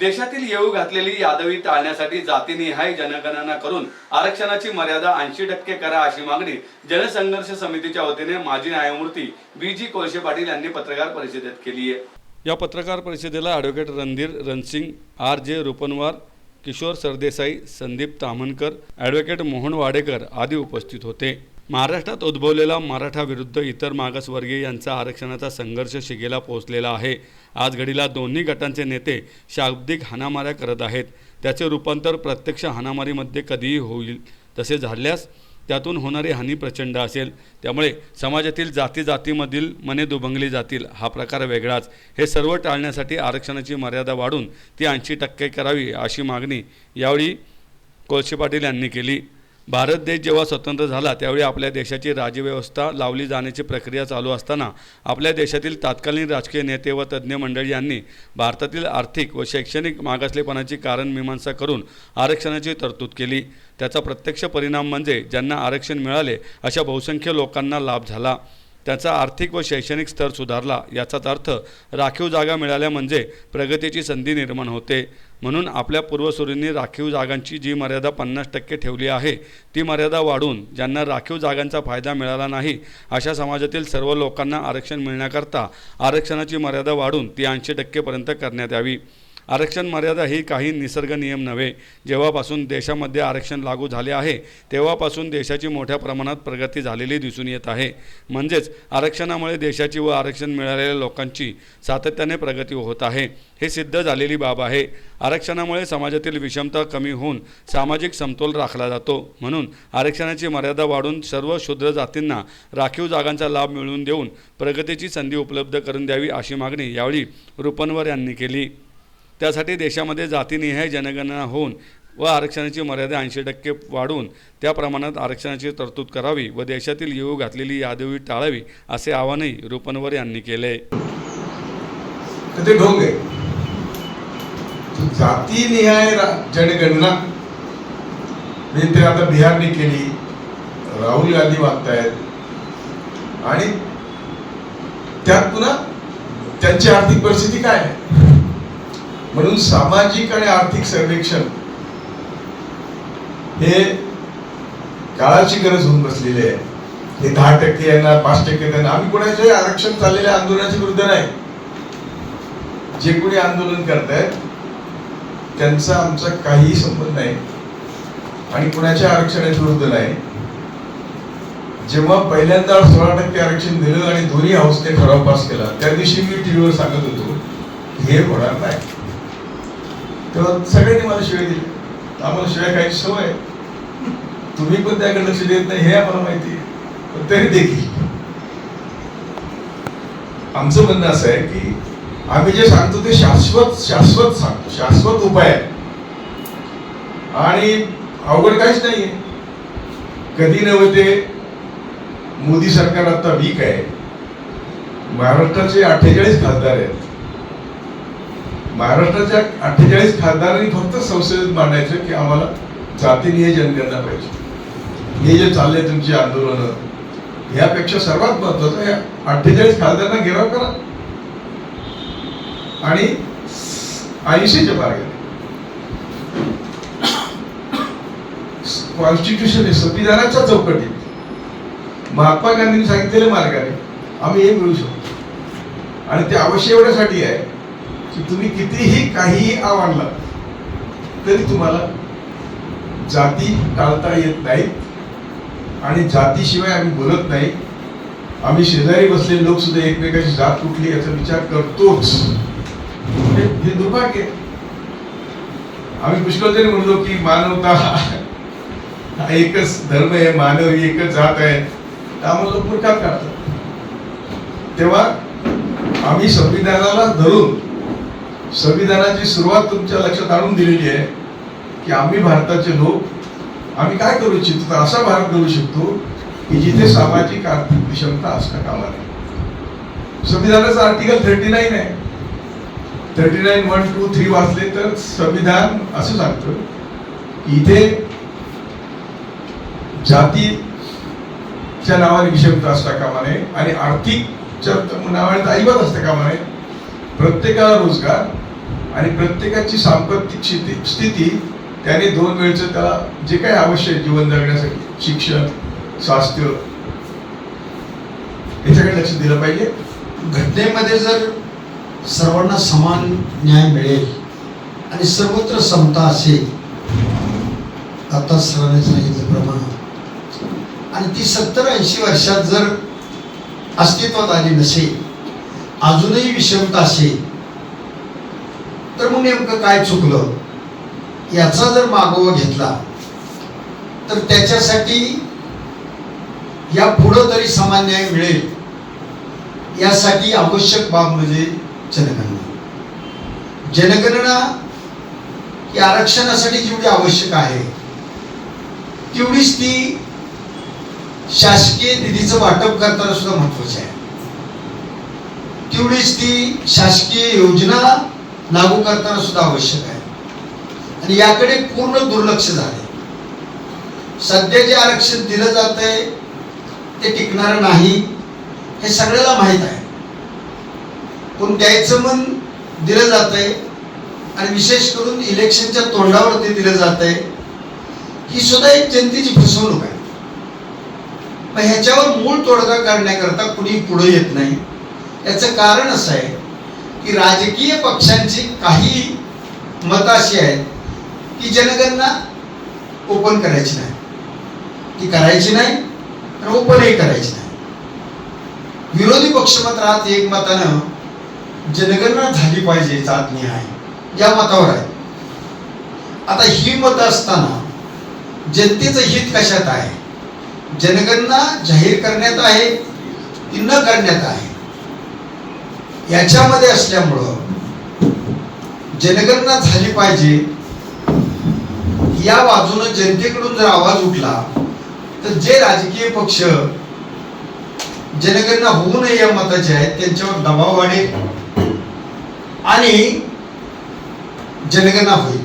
देशातील येऊ घातलेली यादवी टाळण्यासाठी जातीनिहाय जनगणना करून आरक्षणाची मर्यादा ऐंशी टक्के करा अशी मागणी जनसंघर्ष समितीच्या वतीने माजी न्यायमूर्ती बी जी कोळशे पाटील यांनी पत्रकार परिषदेत केली आहे. या पत्रकार परिषदेला advocate Randhir Ransing R J Rupanwar Kishor Sardesai Sandeep Tamankar advocate Mohan Wadekar आदी उपस्थित होते. महाराष्ट्रात उद्भवलेला मराठा विरुद्ध इतर मागासवर्गीय यांचा आरक्षणाचा संघर्ष शिगेला पोहोचलेला आहे. आज घडीला दोन्ही गटांचे नेते शाब्दिक हाणामाऱ्या करत आहेत. त्याचे रूपांतर प्रत्यक्ष हाणामारीमध्ये कधीही होईल तसे झाल्यास त्यातून होणारी हानी प्रचंड असेल. त्यामुळे समाजातील जाती जातीमधील मने दुभंगली जातील. हा प्रकार वेगळाच. हे सर्व टाळण्यासाठी आरक्षणाची मर्यादा वाढून ती ऐंशी टक्के करावी अशी मागणी यावेळी कोळशे पाटील यांनी केली. भारत देश जेव्हा स्वतंत्र झाला त्यावेळी आपल्या देशाची राज्यव्यवस्था लावली जाण्याची प्रक्रिया चालू असताना आपल्या देशातील तात्कालीन राजकीय नेते व तज्ज्ञ मंडळी यांनी भारतातील आर्थिक व शैक्षणिक मागासलेपणाची कारण मीमांसा करून आरक्षणाची तरतूद केली. त्याचा प्रत्यक्ष परिणाम म्हणजे ज्यांना आरक्षण मिळाले अशा बहुसंख्य लोकांना लाभ झाला. त्याचा आर्थिक व शैक्षणिक स्तर सुधारला. याचाच अर्थ राखीव जागा मिळाल्या म्हणजे प्रगतीची संधी निर्माण होते. म्हणून आपल्या पूर्वसुरींनी राखीव जागांची जी मर्यादा पन्नास टक्के ठेवली आहे ती मर्यादा वाढून ज्यांना राखीव जागांचा फायदा मिळाला नाही अशा समाजातील सर्व लोकांना आरक्षण मिळण्याकरता आरक्षणाची मर्यादा वाढून ती ऐंशी टक्केपर्यंत करण्यात यावी. आरक्षण मर्यादा ही काही निसर्ग नियम नव्हे. जेव्हापासून देशामध्ये आरक्षण लागू झाले आहे तेव्हापासून देशाची मोठ्या प्रमाणात प्रगती झालेली दिसून येत आहे. म्हणजेच आरक्षणामुळे देशाची व आरक्षण मिळालेल्या लोकांची सातत्याने प्रगती होत आहे. हे सिद्ध झालेली बाब आहे. आरक्षणामुळे समाजातील विषमता कमी होऊन सामाजिक समतोल राखला जातो. म्हणून आरक्षणाची मर्यादा वाढून सर्व शूद्र जातींना राखीव जागांचा लाभ मिळवून देऊन प्रगतीची संधी उपलब्ध करून द्यावी अशी मागणी यावेळी रुपनवर यांनी केली. त्यासाठी देशामध्ये जातीनिहाय जनगणना होऊन व आरक्षणाची मर्यादा ऐंशी टक्के वाढवून त्या प्रमाणात आरक्षणाची तरतूद करावी व देशातील येऊ घातलेली यादवी टाळावी असे आवाहनही रुपनवर यांनी केले. ढोंग जातीनिहाय जनगणना? मी ते आता बिहारने केली. राहुल गांधी मागतायत आणि त्यात पुन्हा त्यांची आर्थिक परिस्थिती काय आहे? म्हणून सामाजिक आणि आर्थिक सर्वेक्षण हे काळाची गरज होऊन बसलेली आहे. हे दहा टक्के यांना पाच टक्के त्यांना. आम्ही कोणाचे आरक्षण चाललेल्या आंदोलनाच्या विरुद्ध नाही. जे कोणी आंदोलन करतायत त्यांचा आमचा काही संबंध नाही. आणि कुणाच्या आरक्षणाच्या विरुद्ध नाही. जेव्हा पहिल्यांदा सोळा टक्के आरक्षण दिलं आणि दोन्ही हाऊसने ठराव पास केला त्या दिवशी मी टीव्हीवर सांगत होतो हे होणार नाही. तेव्हा सगळ्यांनी मला शिवाय दिली. आम्हाला शिवाय काही सवय आहे. तुम्ही पण त्याकडे लक्ष देत नाही हे आम्हाला माहिती आहे. पण तरी देखील. आमचं म्हणणं असं आहे की आम्ही जे सांगतो ते शाश्वत शाश्वत सांगतो. शाश्वत उपाय आहे. आणि अवघड काहीच नाहीये. कधी नव्हे ते मोदी सरकार आता वीक आहे. महाराष्ट्राचे अठ्ठेचाळीस खासदार आहेत. महाराष्ट्राच्या अठ्ठेचाळीस खासदारांनी फक्त संसदेत मांडायचं की आम्हाला जातीनिहाय जनगणना पाहिजे. हे जे चाललंय तुमची आंदोलन यापेक्षा सर्वात महत्वाचं या अठ्ठेचाळीस खासदारांना घेराव करा. आणि ऐंशीच्या मार्गाने. कॉन्स्टिट्यूशन हे संविधानाच्या चौकटीत. महात्मा गांधींनी सांगितलेल्या मार्गाने आम्ही हे मिळू शकतो. आणि ते अवश्य एवढ्यासाठी आहे की तुम्ही कितीही काहीही आवडला तरी तुम्हाला जाती टाळता येत नाहीत. आणि जातीशिवाय आम्ही बोलत नाही. आम्ही शेजारी बसलेले लोक सुद्धा एकमेकाची जात कुठली याचा विचार करतोच. हे दुर्भाग्य आम्ही पुष्कळ जरी म्हणलो की मानवता हा एकच धर्म आहे मानव ही एकच जात आहे तर आम्हाला लोक मूर्खात काढतात तेव्हा आम्ही संविधानाला धरून संविधानाची सुरुवात तुमच्या लक्षात आणून दिलेली आहे की आम्ही भारताचे लोक आम्ही काय करू इच्छितो? तर असा भारत करू शकतो की जिथे सामाजिक आर्थिक विषमता असता कामा नये संविधानाचं आर्टिकल थर्टी नाईन आहे. Thirty nine one two three वाचले तर संविधान असं सांगतं की इथे जातीच्या नावाने विषमता असता कामा नये आणि आर्थिकच्या नावाने तर अजिबात असता कामा नये प्रत्येकाला रोजगार आणि प्रत्येकाची सांपत्तिक स्थिती स्थिती त्याने दोन वेळचं त्याला जे काही आवश्यक आहे जीवन जगण्यासाठी शिक्षण स्वास्थ्य याच्याकडे लक्ष दिलं पाहिजे. घटनेमध्ये जर सर्वांना समान न्याय मिळेल आणि सर्वत्र समता असेल आता सरांनी सांगितल्याप्रमाणे आणि ती सत्तर ऐंशी वर्षात जर अस्तित्वात आली नसेल अजूनही विषमता असेल तर मग नेमकं काय चुकलं? याचा जर मागोवा घेतला तर त्याच्यासाठी या पुढं तरी समान न्याय मिळेल. यासाठी आवश्यक बाब म्हणजे जनगणना. जनगणना ही आरक्षणासाठी जेवढी आवश्यक आहे तेवढीच ती शासकीय निधीचं वाटप करताना सुद्धा महत्वाची आहे. तेवढीच ती शासकीय योजना लागू करताना सुद्धा आवश्यक आहे. आणि याकडे पूर्ण दुर्लक्ष झाले. सध्या जे आरक्षण दिलं जात आहे ते टिकणार नाही हे सगळ्याला माहीत आहे. पण द्यायचं मन दिलं जात आहे आणि विशेष करून इलेक्शनच्या तोंडावर ते दिलं जात आहे ही सुद्धा एक जनतेची फसवणूक आहे. मग ह्याच्यावर मूळ तोडगा काढण्याकरता कुणी पुढे येत नाही. याचं कारण असं आहे की राजकीय पक्षांची काही मतं अशी आहेत की जनगणना ओपन करायची नाही. ती करायची नाही आणि ओपनही करायची नाही. विरोधी पक्ष मात्र आज एकमतानं जनगणना झाली पाहिजे जातनिहाय या मतावर आहे. आता ही मत असताना जनतेचं हित कशात आहे? जनगणना जाहीर करण्यात आहे की न करण्यात आहे? याच्यामध्ये असल्यामुळं जनगणना झाली पाहिजे. या बाजूनं जनतेकडून जर आवाज उठला तर जे राजकीय पक्ष जनगणना होऊ नये या मताचे आहेत त्यांच्यावर दबाव वाढेल आणि जनगणना होईल.